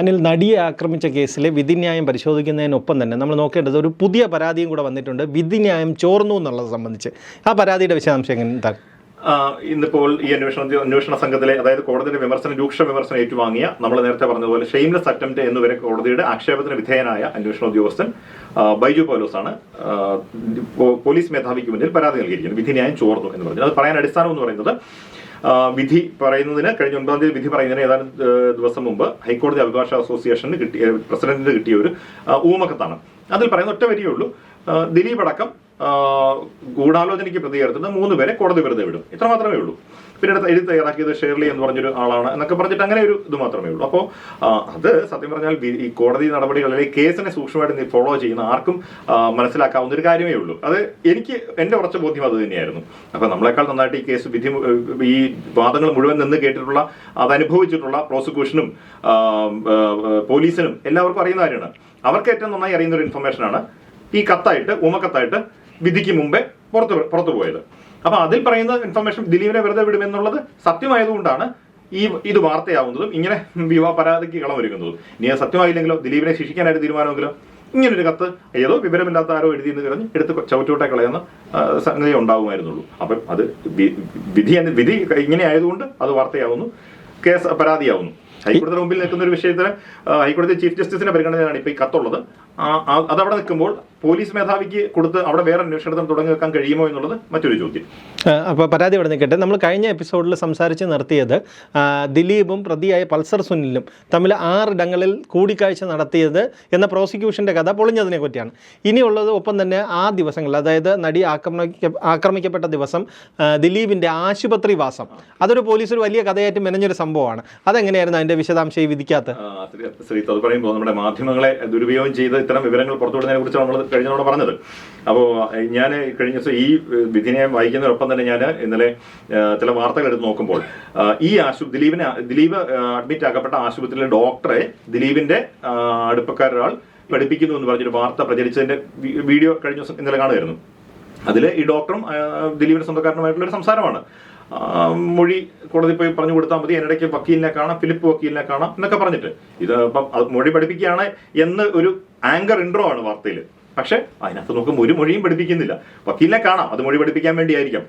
അനിൽ നടിയെ ആക്രമിച്ച കേസിലെ വിധിന്യായം പരിശോധിക്കുന്നതിനൊപ്പം തന്നെ നമ്മൾ നോക്കേണ്ടത് ഒരു പുതിയ പരാതിയും കൂടെ വന്നിട്ടുണ്ട്. വിധിന്യായം ചോർന്നു എന്നുള്ളത് സംബന്ധിച്ച്. ആ പരാതിയുടെ വിശദാംശം എന്താണ് ഇന്നിപ്പോൾ ഈ അന്വേഷണ അന്വേഷണ സംഘത്തിലെ അതായത് കോടതിയുടെ വിമർശനം രൂക്ഷ വിമർശനം ഏറ്റുവാങ്ങിയ നമ്മൾ നേരത്തെ പറഞ്ഞതുപോലെ ഷെയിംലെസ് അറ്റംപ്റ്റ് എന്നുവരെ കോടതിയുടെ ആക്ഷേപത്തിന് വിധേയനായ അന്വേഷണ ഉദ്യോഗസ്ഥൻ ബൈജു പോലോസ് ആണ് പോലീസ് മേധാവിക്ക് മുന്നിൽ പരാതി നൽകിയിരിക്കുന്നത്. വിധിന്യായം ചോർന്നു എന്ന് പറഞ്ഞു. അത് പറയാൻ അടിസ്ഥാനം എന്ന് പറയുന്നത് വിധി പറയുന്നതിന് കഴിഞ്ഞ ഒൻപതാം തീയതി വിധി പറയുന്നതിന് ഏതാനും ദിവസം മുമ്പ് ഹൈക്കോടതി അഭിഭാഷക അസോസിയേഷന് കിട്ടിയ പ്രസിഡന്റിന് കിട്ടിയ ഒരു ഊമക്കത്താണ്. അതിൽ പറയുന്ന ഒറ്റ വരിയേ ഉള്ളൂ. ദിലീപ് അടക്കം ഗൂഢാലോചനയ്ക്ക് പ്രതികരിക്കുന്ന മൂന്ന് പേരെ കോടതി വെറുതെ വിടും. ഇത്ര മാത്രമേ ഉള്ളൂ. പിന്നീട് എഴുതി തയ്യാറാക്കിയത് ഷേർലി എന്ന് പറഞ്ഞൊരു ആളാണ് എന്നൊക്കെ പറഞ്ഞിട്ട് അങ്ങനെ ഒരു ഇത് മാത്രമേ ഉള്ളൂ. അപ്പോൾ അത് സത്യം പറഞ്ഞാൽ ഈ കോടതി നടപടികൾ അല്ലെങ്കിൽ കേസിനെ സൂക്ഷ്മമായിട്ട് ഫോളോ ചെയ്യുന്ന ആർക്കും മനസ്സിലാക്കാവുന്ന ഒരു കാര്യമേ ഉള്ളൂ. അത് എനിക്ക് എന്റെ ഉറച്ച ബോധ്യം അത് തന്നെയായിരുന്നു. അപ്പോൾ നമ്മളെക്കാൾ നന്നായിട്ട് ഈ കേസ് വിധി ഈ വാദങ്ങൾ മുഴുവൻ നിന്ന് കേട്ടിട്ടുള്ള അത് അനുഭവിച്ചിട്ടുള്ള പ്രോസിക്യൂഷനും പോലീസിനും എല്ലാവർക്കും അറിയുന്ന കാര്യമാണ്. അവർക്ക് ഏറ്റവും നന്നായി അറിയുന്ന ഒരു ഇൻഫർമേഷൻ ആണ് ഈ കത്തായിട്ട് ഉമക്കത്തായിട്ട് വിധിക്ക് മുമ്പേ പുറത്ത് പുറത്തു പോയത്. അപ്പൊ അതിൽ പറയുന്ന ഇൻഫർമേഷൻ ദിലീപിനെ വെറുതെ വിടുമെന്നുള്ളത് സത്യമായതുകൊണ്ടാണ് ഈ ഇത് വാർത്തയാവുന്നതും ഇങ്ങനെ വിവാഹ പരാതിക്ക് കളമൊരുക്കുന്നതും ഇനി അത് സത്യമായില്ലെങ്കിലോ ദിലീപിനെ ശിക്ഷിക്കാനായിട്ട് തീരുമാനമെങ്കിലോ ഇങ്ങനെ ഒരു കത്ത് ഏതോ വിവരമില്ലാത്ത ആരോ എഴുതിയെന്ന് പറഞ്ഞ് എടുത്ത് ചവിട്ടോട്ടെ കളയുന്ന സംഗതി ഉണ്ടാകുമായിരുന്നുള്ളൂ അപ്പം അത് വിധി എന്ന് വിധി ഇങ്ങനെ ആയതുകൊണ്ട് അത് വാർത്തയാവുന്നു. കേസ് പരാതിയാവുന്നു. ഹൈക്കോടതിയുടെ മുമ്പിൽ നിൽക്കുന്ന ഒരു വിഷയത്തിന് ഹൈക്കോടതി ചീഫ് ജസ്റ്റിസിന്റെ പരിഗണനയാണ് ഇപ്പൊ ഈ കത്തുള്ളത്. അതവിടെ നിൽക്കുമ്പോൾ പോലീസ് മേധാവിക്ക് കൊടുത്ത് അവിടെ വേറെ അന്വേഷണത്തിന് തുടങ്ങി വെക്കാൻ കഴിയുമോ എന്നുള്ളത് മറ്റൊരു ചോദ്യം. അപ്പോൾ പരാതി ഇവിടെ നിൽക്കട്ടെ. നമ്മൾ കഴിഞ്ഞ എപ്പിസോഡിൽ സംസാരിച്ച് നിർത്തിയത് ദിലീപും പ്രതിയായ പൾസർ സുനിലും തമ്മിൽ ആറിടങ്ങളിൽ കൂടിക്കാഴ്ച നടത്തിയത് എന്ന പ്രോസിക്യൂഷന്റെ കഥ പൊളിഞ്ഞതിനെ പറ്റിയാണ്. ഇനിയുള്ളത് ഒപ്പം തന്നെ ആ ദിവസങ്ങളിൽ അതായത് നടി ആക്രമിക്ക ആക്രമിക്കപ്പെട്ട ദിവസം ദിലീപിന്റെ ആശുപത്രി വാസം. അതൊരു പോലീസ് ഒരു വലിയ കഥയായിട്ട് മെനഞ്ഞൊരു സംഭവമാണ്. അതെങ്ങനെയായിരുന്നു അതിന്റെ വിശദാംശം ഈ വിധിക്കാത്ത ശ്രീ- അത് പറയുമ്പോൾ നമ്മുടെ മാധ്യമങ്ങളെ ദുരുപയോഗം ചെയ്ത് ഇത്തരം വിവരങ്ങൾ പുറത്തുവിടുന്നതിനെ കുറിച്ച് നമ്മൾ കഴിഞ്ഞ തവണ പറഞ്ഞത്. അപ്പോൾ ഞാൻ കഴിഞ്ഞ ദിവസം ഈ വിധിനെ വായിക്കുന്നതിനൊപ്പം തന്നെ ഞാൻ ഇന്നലെ ചില വാർത്തകൾ എടുത്ത് നോക്കുമ്പോൾ ഈ ആശു ദിലീപിനെ ദിലീപ് അഡ്മിറ്റ് ആക്കപ്പെട്ട ആശുപത്രിയിലെ ഡോക്ടറെ ദിലീപിന്റെ അടുപ്പക്കാരൊരാൾ പഠിപ്പിക്കുന്നു എന്ന് പറഞ്ഞൊരു വാർത്ത പ്രചരിച്ചതിന്റെ വീഡിയോ കഴിഞ്ഞ ദിവസം ഇന്നലെ കാണുമായിരുന്നു അതിൽ ഈ ഡോക്ടറും ദിലീപിന്റെ സ്വന്തക്കാരനുമായിട്ടുള്ള ഒരു സംസാരമാണ്. മൊഴി കോടതി പോയി പറഞ്ഞു കൊടുത്താൽ മതി എന്നിടയ്ക്ക് വക്കീലിനെ കാണാം ഫിലിപ്പ് വക്കീലിനെ കാണാം എന്നൊക്കെ പറഞ്ഞിട്ട്. ഇത് അപ്പം മൊഴി പഠിപ്പിക്കുകയാണ് എന്ന് ഒരു ആങ്കർ ഇൻട്രോ ആണ് വാർത്തയിൽ പക്ഷെ അതിനകത്ത് നോക്കുമ്പോൾ ഒരു മൊഴിയും പഠിപ്പിക്കുന്നില്ല. വക്കീലിനെ കാണാം അത് മൊഴി പഠിപ്പിക്കാൻ വേണ്ടിയായിരിക്കാം.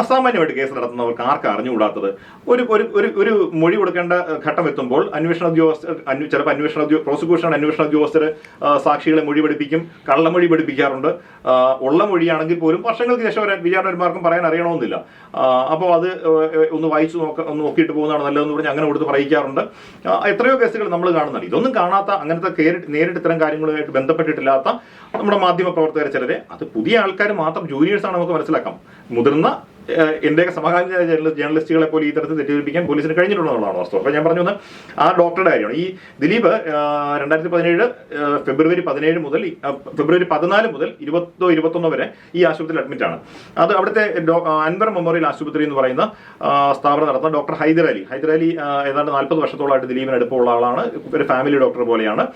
അസാമാന്യമായിട്ട് കേസ് നടത്തുന്നവർക്ക് ആർക്ക് അറിഞ്ഞുകൂടാത്തത്? ഒരു ഒരു ഒരു മൊഴി കൊടുക്കേണ്ട ഘട്ടം എത്തുമ്പോൾ അന്വേഷണ ഉദ്യോഗസ്ഥർ ചിലപ്പോൾ അന്വേഷണ ഉദ്യോഗ പ്രോസിക്യൂഷൻ അന്വേഷണ ഉദ്യോഗസ്ഥർ സാക്ഷികളെ മൊഴി പഠിപ്പിക്കും കള്ളമൊഴി പഠിപ്പിക്കാറുണ്ട്. ഉള്ള മൊഴിയാണെങ്കിൽ പോലും വർഷങ്ങൾക്ക് ശേഷം ഒരു വിചാരണന്മാർക്കും പറയാൻ അറിയണമെന്നില്ല. അപ്പോൾ അത് ഒന്ന് വായിച്ചു നോക്ക ഒന്ന് നോക്കിയിട്ട് പോകുന്നതാണ് നല്ലതെന്ന് പറഞ്ഞ് അങ്ങനെ കൊടുത്ത് പറയിക്കാറുണ്ട്. എത്രയോ കേസുകൾ നമ്മൾ കാണുന്നുണ്ട്. ഇതൊന്നും കാണാത്ത അങ്ങനത്തെ നേരിട്ട് ഇത്തരം കാര്യങ്ങളുമായിട്ട് ബന്ധപ്പെട്ടിട്ടില്ലാത്ത നമ്മുടെ മാധ്യമ പ്രവർത്തകരെ ചിലരെ അത് പുതിയ ആൾക്കാർ മാത്രം ജൂനിയേഴ്സ് ആണ് നമുക്ക് മനസ്സിലാക്കാം. മുതിർന്ന എന്റെയൊക്കെ സമകാലീന ജേർണലിസ്റ്റുകളെ പോലും ഈ തരത്തിൽ തെറ്റിദ്ധരിപ്പിക്കാൻ പോലീസിന് കഴിഞ്ഞിട്ടുണ്ടെന്നുള്ളതാണ് വാസ്തവം. അപ്പോൾ ഞാൻ പറഞ്ഞു വന്ന് ആ ഡോക്ടറുടെ കാര്യമാണ്. ഈ ദിലീപ് രണ്ടായിരത്തി പതിനേഴ് ഫെബ്രുവരി പതിനേഴ് മുതൽ ഫെബ്രുവരി പതിനാല് മുതൽ ഇരുപത്തോ ഇരുപത്തൊന്നോ വരെ ഈ ആശുപത്രിയിൽ അഡ്മിറ്റ് ആണ്. അത് അവിടുത്തെ അൻവർ മെമ്മോറിയൽ ആശുപത്രി എന്ന് പറയുന്ന സ്ഥാപനം നടത്തുന്ന ഡോക്ടർ ഹൈദർ അലി ഹൈദർ അലി ഏതാണ്ട് നാൽപ്പത് വർഷത്തോളമായിട്ട് ദിലീപിന് അടുപ്പമുള്ള ആളാണ്. ഒരു ഫാമിലി ഡോക്ടർ പോലെയാണ്.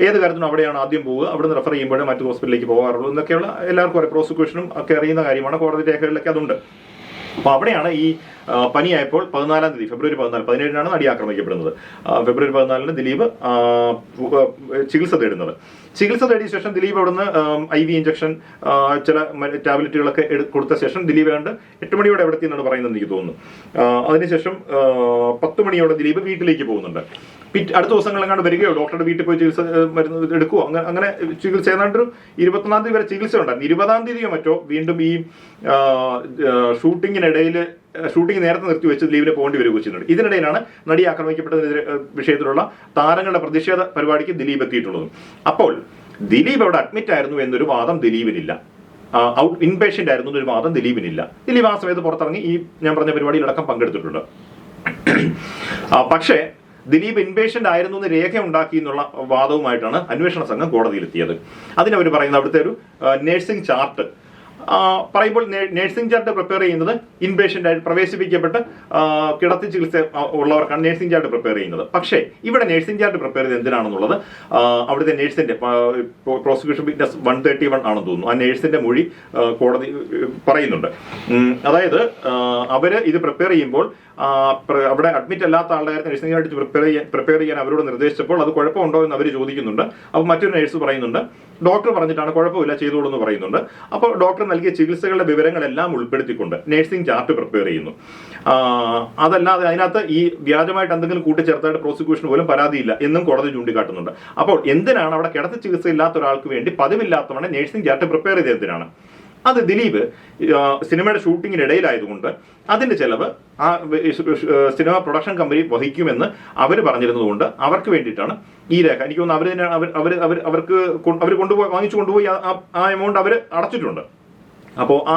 ഏത് കാര്യത്തിനും അവിടെയാണ് ആദ്യം പോവുക. അവിടെ നിന്ന് റെഫർ ചെയ്യുമ്പോഴേ മറ്റു ഹോസ്പിറ്റലിലേക്ക് പോകാറുള്ളൂ. എന്നൊക്കെയുള്ള എല്ലാവർക്കും ഒരു പ്രോസിക്യൂഷനും ഒക്കെ അറിയുന്ന കാര്യമാണ്. കോടതി രേഖകളിലൊക്കെ അതുണ്ട്. അപ്പൊ അവിടെയാണ് ഈ പനിയായപ്പോൾ പതിനാലാം തീയതി ഫെബ്രുവരി പതിനാല് പതിനേഴിനാണ് നടി ആക്രമിക്കപ്പെടുന്നത്. ഫെബ്രുവരി പതിനാലിന് ദിലീപ് ചികിത്സ തേടുന്നത്. ചികിത്സ തേടിയ ശേഷം ദിലീപ് അവിടുന്ന് ഐ വി ഇഞ്ചക്ഷൻ ചില ടാബ്ലറ്റുകളൊക്കെ കൊടുത്ത ശേഷം ദിലീപ് കണ്ട് എട്ട് മണിയോടെ എവിടെ എത്തിയെന്നാണ് പറയുന്നത് എനിക്ക് തോന്നുന്നു. അതിനുശേഷം പത്ത് മണിയോടെ ദിലീപ് വീട്ടിലേക്ക് പോകുന്നുണ്ട്. അടുത്ത ദിവസങ്ങളെങ്ങാണ്ട് വരികയോ ഡോക്ടറുടെ വീട്ടിൽ പോയി ചികിത്സ മരുന്ന് എടുക്കുവോ? അങ്ങനെ അങ്ങനെ ചികിത്സ ഏതാണ്ട് ഒരു ഇരുപത്തൊന്നാം തീയതി വരെ ചികിത്സ ഉണ്ടായിരുന്നു ഇരുപതാം തീയതിയോ മറ്റോ വീണ്ടും ഈ ഷൂട്ടിങ്ങിനിടയിൽ ഷൂട്ടിംഗ് നേരത്തെ നിർത്തി വെച്ച് ലീവിന് പോകേണ്ടി വരിക ചെയ്തിട്ടുണ്ട് ഇതിനിടയിലാണ് നടി ആക്രമിക്കപ്പെട്ടതിനെതിരെ വിഷയത്തിലുള്ള താരങ്ങളുടെ പ്രതിഷേധ പരിപാടിക്ക് ദിലീപ് എത്തിയിട്ടുള്ളത്. അപ്പോൾ ദിലീപ് അവിടെ അഡ്മിറ്റ് ആയിരുന്നു എന്നൊരു വാദം ദിലീപിനില്ല. ഔട്ട് ഇൻപേഷ്യന്റ് ആയിരുന്നു എന്നൊരു വാദം ദിലീപിനില്ല. ദിലീപ് ആ സമയത്ത് പുറത്തിറങ്ങി ഈ ഞാൻ പറഞ്ഞ പരിപാടിയിലടക്കം പങ്കെടുത്തിട്ടുണ്ട്. പക്ഷേ ദിലീപ് ഇൻപേഷ്യന്റ് ആയിരുന്നു എന്ന് രേഖ ഉണ്ടാക്കി എന്നുള്ള വാദവുമായിട്ടാണ് അന്വേഷണ സംഘം കോടതിയിലെത്തിയത്. അതിനവർ പറയുന്നത് അവിടുത്തെ ഒരു നേഴ്സിംഗ് ചാർട്ട് പറയുമ്പോൾ നേഴ്സിംഗ് ചാർട്ട് പ്രിപ്പയർ ചെയ്യുന്നത് ഇൻപേഷ്യന്റ് ആയിട്ട് പ്രവേശിപ്പിക്കപ്പെട്ട് കിടത്തി ചികിത്സ ഉള്ളവർക്കാണ് നേഴ്സിംഗ് ചാർട്ട് പ്രിപ്പയർ ചെയ്യുന്നത്. പക്ഷേ ഇവിടെ നേഴ്സിംഗ് ചാർട്ട് പ്രിപ്പയർ ചെയ്ത് എന്തിനാണെന്നുള്ളത്? അവിടുത്തെ നേഴ്സിന്റെ prosecution witness one thirty one ആണെന്ന് തോന്നുന്നു. ആ നഴ്സിന്റെ മൊഴി കോടതി പറയുന്നുണ്ട്. അതായത് അവർ ഇത് പ്രിപ്പയർ ചെയ്യുമ്പോൾ അവിടെ അഡ്മിറ്റ് അല്ലാത്ത ആളുടെ കാര്യത്തിൽ ചാർട്ട് പ്രിപ്പയർ ചെയ്യാൻ പ്രിപ്പയർ ചെയ്യാൻ അവരോട് നിർദ്ദേശിച്ചപ്പോൾ അത് കുഴപ്പമുണ്ടോ എന്ന് അവർ ചോദിക്കുന്നുണ്ട്. അപ്പോൾ മറ്റൊരു നേഴ്സ് പറയുന്നുണ്ട്. ഡോക്ടർ പറഞ്ഞിട്ടാണ് കുഴപ്പമില്ല ചെയ്തോളൂ എന്ന് പറയുന്നുണ്ട്. അപ്പോൾ ഡോക്ടർ നൽകിയ ചികിത്സകളുടെ വിവരങ്ങളെല്ലാം ഉൾപ്പെടുത്തിക്കൊണ്ട് നഴ്സിംഗ് ചാർട്ട് പ്രിപ്പയർ ചെയ്യുന്നു. അതല്ലാതെ അതിനകത്ത് ഈ വ്യാജമായിട്ട് എന്തെങ്കിലും കൂട്ടിച്ചേർത്തായിട്ട് പ്രോസിക്യൂഷൻ പോലും പരാതിയില്ല എന്നും കോടതി ചൂണ്ടിക്കാട്ടുന്നുണ്ട്. അപ്പോൾ എന്തിനാണ് അവിടെ കിടത്തി ചികിത്സ ഇല്ലാത്ത ഒരാൾക്ക് വേണ്ടി പതിവില്ലാത്തവണ്ണം നഴ്സിംഗ് ചാർട്ട് പ്രിപ്പയർ ചെയ്തതിനാണ്? അത് ദിലീപ് സിനിമയുടെ ഷൂട്ടിങ്ങിനിടയിലായതുകൊണ്ട് അതിന്റെ ചെലവ് ആ സിനിമ പ്രൊഡക്ഷൻ കമ്പനി വഹിക്കുമെന്ന് അവർ പറഞ്ഞിരുന്നതുകൊണ്ട് അവർക്ക് വേണ്ടിയിട്ടാണ് ഈ രേഖ. എനിക്ക് തോന്നുന്നു അവർ അവർ അവർ അവർ അവർക്ക് അവർ കൊണ്ടുപോയി വാങ്ങിച്ചു കൊണ്ടുപോയി ആ എമൗണ്ട് അവർ അടച്ചിട്ടുണ്ട്. അപ്പോൾ ആ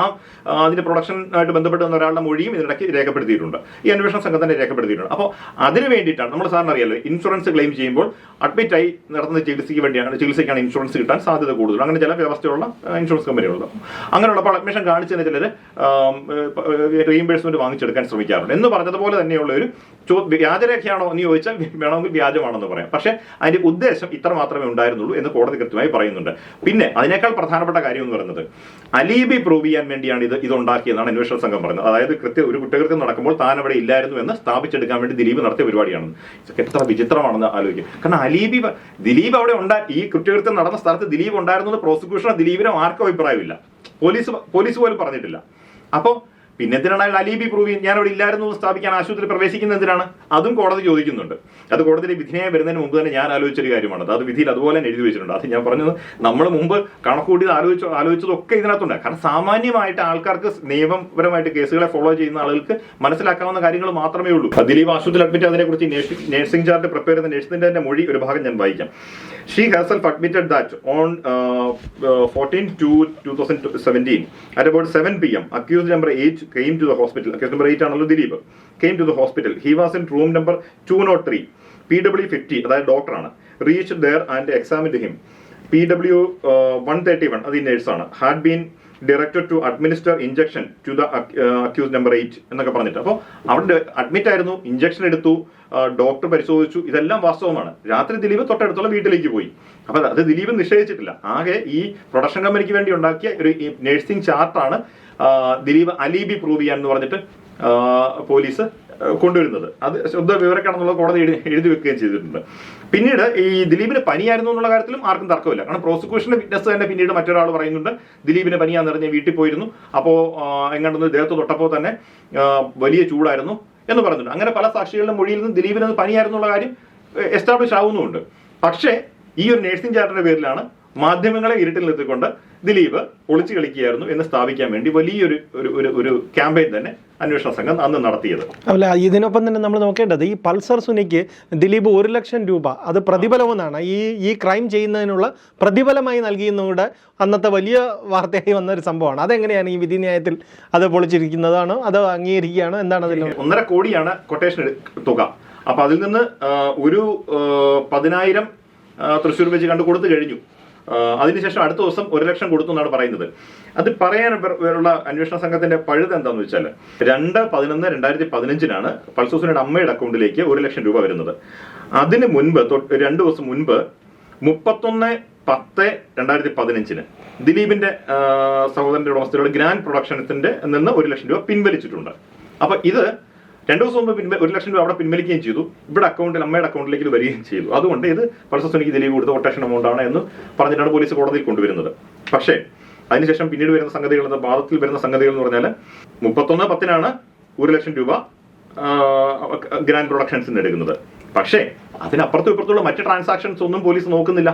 അതിന്റെ പ്രൊഡക്ഷനായിട്ട് ബന്ധപ്പെട്ട് വന്ന ഒരാളുടെ മൊഴിയും ഇതിനിടയ്ക്ക് രേഖപ്പെടുത്തിയിട്ടുണ്ട്. ഈ അന്വേഷണ സംഘം തന്നെ രേഖപ്പെടുത്തിയിട്ടുണ്ട്. അപ്പോൾ അതിന് വേണ്ടിയിട്ടാണ് നമ്മൾ സാറിന് അറിയാലോ ഇൻഷുറൻസ് ക്ലെയിം ചെയ്യുമ്പോൾ അഡ്മിറ്റായി നടത്തുന്ന ചികിത്സയ്ക്ക് വേണ്ടിയാണ് ചികിത്സയ്ക്കാണ് ഇൻഷുറൻസ് കിട്ടാൻ സാധ്യത കൂടുതൽ. അങ്ങനെ ചില വ്യവസ്ഥയുള്ള ഇൻഷുറൻസ് കമ്പനികളുണ്ട് അങ്ങനെയുള്ളപ്പോൾ അഡ്മിഷൻ കാണിച്ചതിന് ചിലർ റീഇംബേഴ്സ്മെന്റ് വാങ്ങിച്ചെടുക്കാൻ ശ്രമിക്കാറുണ്ട്. എന്ന് പറഞ്ഞതുപോലെ തന്നെയുള്ള ഒരു ചോ വ്യാജരേഖയാണോ എന്ന് ചോദിച്ചാൽ വേണമെങ്കിൽ വ്യാജമാണെന്ന് പറയാം. പക്ഷേ അതിന്റെ ഉദ്ദേശം ഇത്ര മാത്രമേ ഉണ്ടായിരുന്നുള്ളൂ എന്ന് കോടതി കൃത്യമായി പറയുന്നുണ്ട്. പിന്നെ അതിനേക്കാൾ പ്രധാനപ്പെട്ട കാര്യം എന്ന് പറയുന്നത് അലീബി പ്രൂവ് ചെയ്യാൻ വേണ്ടിയാണ് ഇത് ഇത് ഉണ്ടാക്കിയതെന്നാണ് അന്വേഷണ സംഘം പറയുന്നത്. അതായത് കൃത്യ ഒരു കുറ്റകൃത്യം നടക്കുമ്പോൾ താൻ അവിടെ ഇല്ലായിരുന്നു എന്ന് സ്ഥാപിച്ചെടുക്കാൻ വേണ്ടി ദിലീപ് നടത്തിയ പരിപാടിയാണ്. ഇതൊക്കെ എത്ര വിചിത്രമാണെന്ന് ആലോചിക്കും കാരണം അലീബി ദിലീപ് അവിടെ ഉണ്ടാ ഈ കുറ്റകൃത്യം നടന്ന സ്ഥലത്ത് ദിലീപ് ഉണ്ടായിരുന്നു എന്ന് പ്രോസിക്യൂഷനോ ദിലീപിനോ ആർക്കും അഭിപ്രായമില്ല. പോലീസ് പോലീസ് പോലും പറഞ്ഞിട്ടില്ല. അപ്പോൾ പിന്നെ എന്തിനാണ് അലീബി പ്രൂവ് ഞാൻ അവിടെ ഇല്ലായിരുന്നു സ്ഥാപിക്കാൻ ആശുപത്രി പ്രവേശിക്കുന്ന എന്തിനാണ്? അതും കോടതി ചോദിക്കുന്നുണ്ട്. അത് കോടതിയിൽ വിധിന്യായം വരുന്നതിന് മുമ്പ് തന്നെ ഞാൻ ആലോചിച്ചൊരു കാര്യമാണ്. അത് വിധിയിൽ അതുപോലെ എഴുതി വെച്ചിട്ടുണ്ട്. അത് ഞാൻ പറഞ്ഞത് നമ്മൾ മുമ്പ് കണക്കൂട്ടിയത് ആലോചിച്ച ആലോചിച്ചതൊക്കെ ഇതിനകത്തുണ്ട്. കാരണം സാമാന്യമായിട്ട് ആൾക്കാർക്ക് നിയമപരമായിട്ട് കേസുകളെ ഫോളോ ചെയ്യുന്ന ആളുകൾക്ക് മനസ്സിലാക്കാവുന്ന കാര്യങ്ങൾ മാത്രമേ ഉള്ളൂ. ദിലീപ് ആശുപത്രി അഡ്മിറ്റ് അതിനെക്കുറിച്ച് നേഴ്സിംഗ് ചാർട്ട് പ്രിപ്പയർ ചെയ്യുന്ന നേഴ്സിന്റെ മൊഴി ഒരു ഭാഗം ഞാൻ വായിക്കാം. She has herself admitted that on fourteen two two thousand seventeen at about seven P M accused number eight came to the hospital accused number eight ആണല്ലോ Dileep. Came to the hospital he was in room number two not three P W fifty അതായത് ഡോക്ടറാണ്. Reach there and examine him P W one thirty one അത് ഈ നേഴ്സാണ് had been directed to administer injection to the accused number eight എന്നൊക്കെ പറഞ്ഞിട്ട്. അപ്പോൾ അവിടെ admit ആയിരുന്നു injection എടുത്തു ഡോക്ടർ പരിശോധിച്ചു. ഇതെല്ലാം വാസ്തവമാണ്. രാത്രി ദിലീപ് തൊട്ടടുത്തുള്ള വീട്ടിലേക്ക് പോയി. അപ്പോൾ അത് ദിലീപ് നിഷേധിച്ചിട്ടില്ല. ആകെ ഈ പ്രൊഡക്ഷൻ കമ്പനിക്ക് വേണ്ടി ഉണ്ടാക്കിയ ഒരു നഴ്സിംഗ് ചാർട്ടാണ് ദിലീപ് അലീബി പ്രൂവ് ചെയ്യാൻ എന്ന് പറഞ്ഞിട്ട് പോലീസ് കൊണ്ടുവരുന്നത്. അത് ശുദ്ധ വിവരക്കാണെന്നുള്ള കോടതി എഴുതി വെക്കുകയും ചെയ്തിട്ടുണ്ട്. പിന്നീട് ഈ ദിലീപിന് പനിയായിരുന്നു എന്നുള്ള കാര്യത്തിലും ആർക്കും തർക്കമില്ല. കാരണം പ്രോസിക്യൂഷന്റെ വിറ്റ്നസ് തന്നെ പിന്നീട് മറ്റൊരാൾ പറയുന്നുണ്ട് ദിലീപിന് പനിയാന്ന് പറഞ്ഞ് വീട്ടിൽ പോയിരുന്നു. അപ്പോൾ എങ്ങാണ്ടൊന്ന് ദേഹത്ത് തൊട്ടപ്പോൾ തന്നെ വലിയ ചൂടായിരുന്നു എന്ന് പറഞ്ഞിട്ടുണ്ട്. അങ്ങനെ പല സാക്ഷികളുടെ മൊഴിയിൽ നിന്ന് ദിലീപിന് പനിയായിരുന്നുള്ള കാര്യം എസ്റ്റാബ്ലിഷ് ആവുന്നുമുണ്ട്. പക്ഷേ ഈ ഒരു നേഴ്സിംഗ് ചാർട്ടിന്റെ പേരിലാണ് മാധ്യമങ്ങളെ ഇരുട്ടിൽ നിർത്തിക്കൊണ്ട് ദിലീപ് ഒളിച്ചു കളിക്കുകയായിരുന്നു എന്ന് സ്ഥാപിക്കാൻ വേണ്ടി വലിയൊരു ഒരു ഒരു ക്യാമ്പയിൻ തന്നെ അന്വേഷണ സംഘം അന്ന് നടത്തിയത്. അല്ല ഇതിനൊപ്പം തന്നെ നമ്മൾ നോക്കേണ്ടത് ഈ പൾസർ സുനിക്ക് ദിലീപ് ഒരു ലക്ഷം രൂപ. അത് പ്രതിഫലമെന്നാണ് ഈ ഈ ക്രൈം ചെയ്യുന്നതിനുള്ള പ്രതിഫലമായി നൽകിയെന്നുകൂടെ അന്നത്തെ വലിയ വാർത്തയായി വന്ന ഒരു സംഭവമാണ്. അതെങ്ങനെയാണ് ഈ വിധിന്യായത്തിൽ അത് പൊളിച്ചിരിക്കുന്നതാണോ? അത് അംഗീകരിക്കുകയാണോ? എന്താണ് അതിൽ ഒന്നര കോടിയാണ് കൊട്ടേഷൻ തുക. അപ്പൊ അതിൽ നിന്ന് ഒരു പതിനായിരം തൃശ്ശൂർ വെച്ച് കണ്ടു കൊടുത്തു കഴിഞ്ഞു. അതിനുശേഷം അടുത്ത ദിവസം ഒരു ലക്ഷം കൊടുത്തു എന്നാണ് പറയുന്നത്. അത് പറയാൻ ഉള്ള അന്വേഷണ സംഘത്തിന്റെ പഴുത് എന്താണെന്ന് വെച്ചാൽ രണ്ട് പതിനൊന്ന് രണ്ടായിരത്തി പതിനഞ്ചിനാണ് പൾസൂസിനയുടെ അമ്മയുടെ അക്കൗണ്ടിലേക്ക് ഒരു ലക്ഷം രൂപ വരുന്നത്. അതിന് മുൻപ് രണ്ട് ദിവസം മുൻപ് മുപ്പത്തൊന്ന് പത്ത് രണ്ടായിരത്തി പതിനഞ്ചിന് ദിലീപിന്റെ സഹോദരന്റെ ഉടമസ്ഥയുടെ ഗ്രാൻഡ് പ്രൊഡക്ഷനത്തിന്റെ നിന്ന് ഒരു ലക്ഷം രൂപ പിൻവലിച്ചിട്ടുണ്ട്. അപ്പൊ ഇത് രണ്ടു ദിവസം മുമ്പ് പിൻവ ഒരു ലക്ഷം രൂപ അവിടെ പിൻവലിക്കുകയും ചെയ്തു. ഇവിടെ അക്കൗണ്ടിൽ അമ്മയുടെ അക്കൗണ്ടിലേക്ക് വരികയും ചെയ്തു. അതുകൊണ്ട് ഇത് പൾസസുനിക്ക് ദിലീപ് കൊടുത്ത കൊട്ടേഷൻ എമൗണ്ട് ആണ് എന്ന് പറഞ്ഞിട്ടാണ് പോലീസ് കോടതിയിൽ കൊണ്ടുവരുന്നത്. പക്ഷേ അതിനുശേഷം പിന്നീട് വരുന്ന സംഗതികൾ എന്ന വാദത്തിൽ വരുന്ന സംഗതികൾ എന്ന് പറഞ്ഞാൽ മുപ്പത്തൊന്ന് പത്തിനാണ് ഒരു ലക്ഷം രൂപ ഗ്രാൻഡ് പ്രൊഡക്ഷൻസിന് എടുക്കുന്നത്. പക്ഷേ അതിനപ്പുറത്തും ഇപ്പുറത്തുള്ള മറ്റ് ട്രാൻസാക്ഷൻസ് ഒന്നും പോലീസ് നോക്കുന്നില്ല.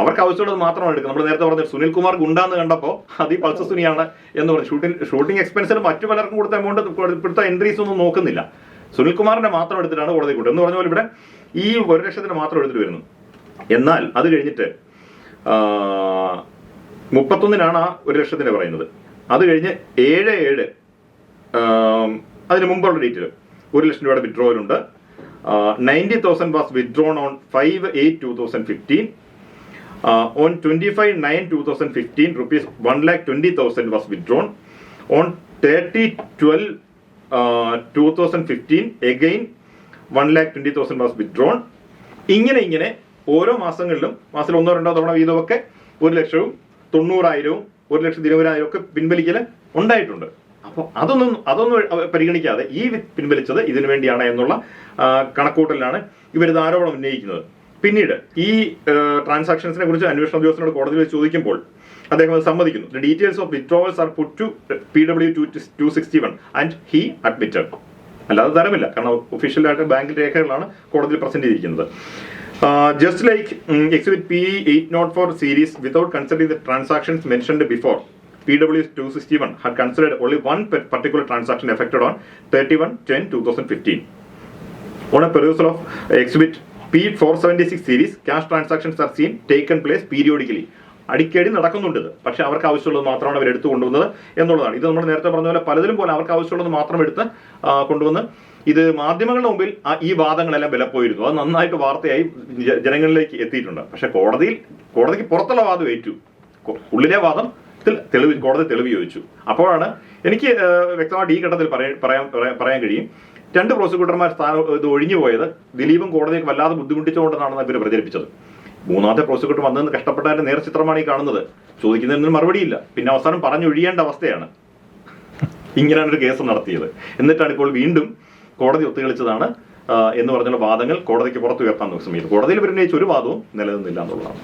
അവർക്ക് ആവശ്യമുള്ളത് മാത്രമാണ് എടുക്കുന്നത്. നമ്മൾ നേരത്തെ പറഞ്ഞ സുനിൽ കുമാർ ഗുണ്ടാന്ന് കണ്ടപ്പോൾ അത് ഈ പൾസർ സുനിയാണ് എന്ന് പറഞ്ഞു. ഷൂട്ടിംഗ് ഷൂട്ടിംഗ് എക്സ്പെൻസിന് മറ്റു പലർക്കും കൊടുത്ത എമൗണ്ട് കൊടുത്ത എൻട്രീസ് ഒന്നും നോക്കുന്നില്ല. സുനിൽ കുമാറിന്റെ മാത്രം എടുത്തിട്ടാണ് കോടതി കൂട്ടം. എന്ന് പറഞ്ഞ പോലെ ഇവിടെ ഈ ഒരു ലക്ഷത്തിന് മാത്രം എടുത്തിട്ട് വരുന്നു. എന്നാൽ അത് കഴിഞ്ഞിട്ട് മുപ്പത്തൊന്നിനാണ് ആ ഒരു ലക്ഷത്തിന് പറയുന്നത്. അത് കഴിഞ്ഞ് ഏഴ് ഏഴ് അതിന് മുമ്പുള്ള ഡേറ്റിൽ ഒരു ലക്ഷം രൂപയുടെ വിഡ്രോവൽ ഉണ്ട്. Ninety thousand was withdrawn on five eight two thousand fifteen on twenty five nine two thousand fifteen rupees one lakh twenty thousand was withdrawn on thirty twelve two thousand fifteen again one lakh twenty thousand was withdrawn ഇങ്ങനെ ഇങ്ങനെ ഓരോ മാസങ്ങളിലും മാസത്തിൽ ഒന്നോ രണ്ടോ തവണ വീതമൊക്കെ ഒരു ലക്ഷവും തൊണ്ണൂറായിരവും ഒരു ലക്ഷത്തി ഇരുപതിനായിരം ഒക്കെ പിൻവലിക്കൽ ഉണ്ടായിട്ടുണ്ട്. അപ്പോൾ അതൊന്നും അതൊന്നും പരിഗണിക്കാതെ ഈ പിൻവലിച്ചത് ഇതിനു വേണ്ടിയാണ് എന്നുള്ള കണക്കൂട്ടലിലാണ് ഇവരിത് ആരോപണം ഉന്നയിക്കുന്നത്. പിന്നീട് ഈ ട്രാൻസാക്ഷൻസിനെ കുറിച്ച് അന്വേഷണ ഉദ്യോഗസ്ഥനോട് കോടതിയിൽ ചോദിക്കുമ്പോൾ അദ്ദേഹം അത് സമ്മതിക്കുന്നു. The details of withdrawals are put to P W two two sixty one and he admitted അല്ലാതെ തരമില്ല. കാരണം ഒഫീഷ്യലായിട്ട് ബാങ്ക് രേഖകളാണ് കോടതിയിൽ പ്രസന്റ് ചെയ്തിരിക്കുന്നത്. Just like exhibit P eight not four series without considering the transactions mentioned before P W two sixty one had considered only one particular transaction effected on thirty one ten two thousand fifteen on a perusal of a perusal of exhibit P476 series, cash transactions are seen taken place periodically. അടിക്കടി നടക്കുന്നുണ്ട് പക്ഷെ അവർക്ക് ആവശ്യമുള്ളത് മാത്രമാണ് അവർ എടുത്തു കൊണ്ടുവന്നത് എന്നുള്ളതാണ്. ഇത് നമ്മൾ നേരത്തെ പറഞ്ഞ പോലെ പലതിലും പോലെ അവർക്ക് ആവശ്യമുള്ളത് മാത്രം എടുത്ത് കൊണ്ടുവന്ന് ഇത് മാധ്യമങ്ങളുടെ മുമ്പിൽ ഈ വാദങ്ങളെല്ലാം വിലപ്പോയിരുന്നു. അത് നന്നായിട്ട് വാർത്തയായി ജനങ്ങളിലേക്ക് എത്തിയിട്ടുണ്ട്. പക്ഷെ കോടതിയിൽ കോടതിക്ക് പുറത്തുള്ള വാദം ഏറ്റു. ഉള്ളിലെ വാദം തെളിവ് കോടതി തെളിവ് ചോദിച്ചു. അപ്പോഴാണ് എനിക്ക് വ്യക്തമായിട്ട് ഈ ഘട്ടത്തിൽ പറയാൻ- പറയാൻ കഴിയും. രണ്ട് പ്രോസിക്യൂട്ടർമാർ സ്ഥാനം ഇത് ഒഴിഞ്ഞു പോയത്. ദിലീപും കോടതിയെ വല്ലാതെ ബുദ്ധിമുട്ടിച്ചുകൊണ്ടെന്നാണ് ഇവർ പ്രചരിപ്പിച്ചത്. മൂന്നാമത്തെ പ്രോസിക്യൂട്ടർ വന്നതെന്ന് കഷ്ടപ്പെട്ടതിന്റെ നേർചിത്രമാണ് ഈ കാണുന്നത്. ചോദിക്കുന്നതിന് മറുപടിയില്ല. പിന്നെ അവസാനം പറഞ്ഞൊഴിയേണ്ട അവസ്ഥയാണ്. ഇങ്ങനെയാണ് ഒരു കേസ് നടത്തിയത്. എന്നിട്ടാണ് ഇപ്പോൾ വീണ്ടും കോടതി ഒത്തുകളിച്ചതാണ് എന്ന് പറഞ്ഞുള്ള വാദങ്ങൾ കോടതിക്ക് പുറത്തുയർത്താൻ ശ്രമിച്ചത് കോടതിയിൽ പരിഗണിച്ച ഒരു വാദവും നിലനിന്നില്ല എന്നുള്ളതാണ്.